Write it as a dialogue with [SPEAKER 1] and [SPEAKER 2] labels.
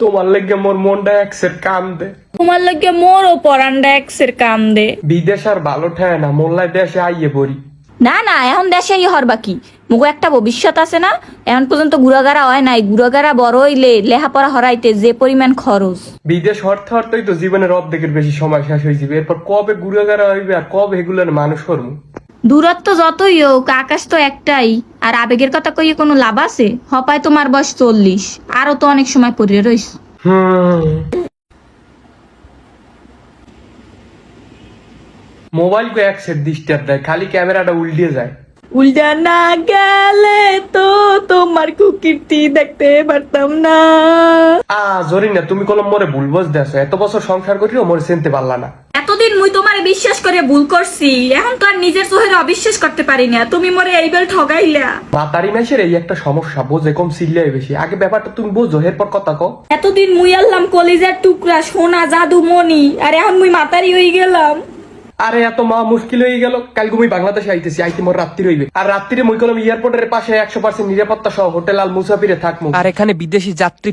[SPEAKER 1] তোমার লেগে মোর মনটা একসের কাম দে
[SPEAKER 2] তোমার লাগে মোরও পরান্ডা এক্সের কাম দে
[SPEAKER 1] বিদেশ আর ভালো ঠায় না মোল্লায় দেশে আইয়ে পড়ি।
[SPEAKER 2] না না এখন দেশে ই হর বাকি মুগো একটা ভবিষ্যৎ আছে না? এখন পর্যন্ত গুড়াগাড়া হয় নাই। গুড়াগাড়া বড় হইলে লেহাপড়া হরাইতে যে পরিমাণ খরচ।
[SPEAKER 1] বিদেশ হরতে হরতেই তো জীবনের অর্ধেকের বেশি সময় শেষ হয়ে যাবে। এরপর কবে গুড়াগাড়া হইবে আর কবে এগুলোর মানুষ করব
[SPEAKER 2] দূরত্ব যতই হোক আকাশ তো একটাই। আর আবেগের কথা কইয়ে কোনো লাভ আছে? হপায় তোমার বয়স চল্লিশ। আরও তো অনেক সময় পড়ে রইস।
[SPEAKER 1] মোবাইল কো এক সেট ডিস্টার্ব দেয় খালি ক্যামেরাটা উল্টিয়ে যায়।
[SPEAKER 2] উল্টা না গেলে তো তোমার কুকীর্তি দেখতে পারতাম না।
[SPEAKER 1] আ জরি না তুমি কোনো মরে ভুল বস দেছো এত বছর সংসার করিও মরে চিনতে পারলা না।
[SPEAKER 2] এতদিন মুই তোমার বিশ্বাস করে ভুল করছি। এখন তো আর নিজের চোখের অবিশ্বাস করতে পারি না। তুমি মরে এইবার ঠগাইলা।
[SPEAKER 1] মাতারি মাসের এই একটা সমস্যা বোঝে কম সিল্লাই বেশি। আগে ব্যাপারটা তুমি বোঝো এরপর কথা কও।
[SPEAKER 2] এতদিন মুই আনলাম কলিজার টুকরা সোনা জাদু মনি আর এখন মুই মাতারি হয়ে গেলাম।
[SPEAKER 1] আরে এত মা মুশকিল হয়ে গেল। কালকে মুই বাংলাদেশে আইতেছি আইতে মোর রাত্রি রইবে আর রাত্রিরে মুই কলম এয়ারপোর্টের পাশে একশো পার্সেন্ট নিরাপত্তা সহ হোটেল আল মুসাফিরে থাকমু আর এখানে বিদেশি যাত্রী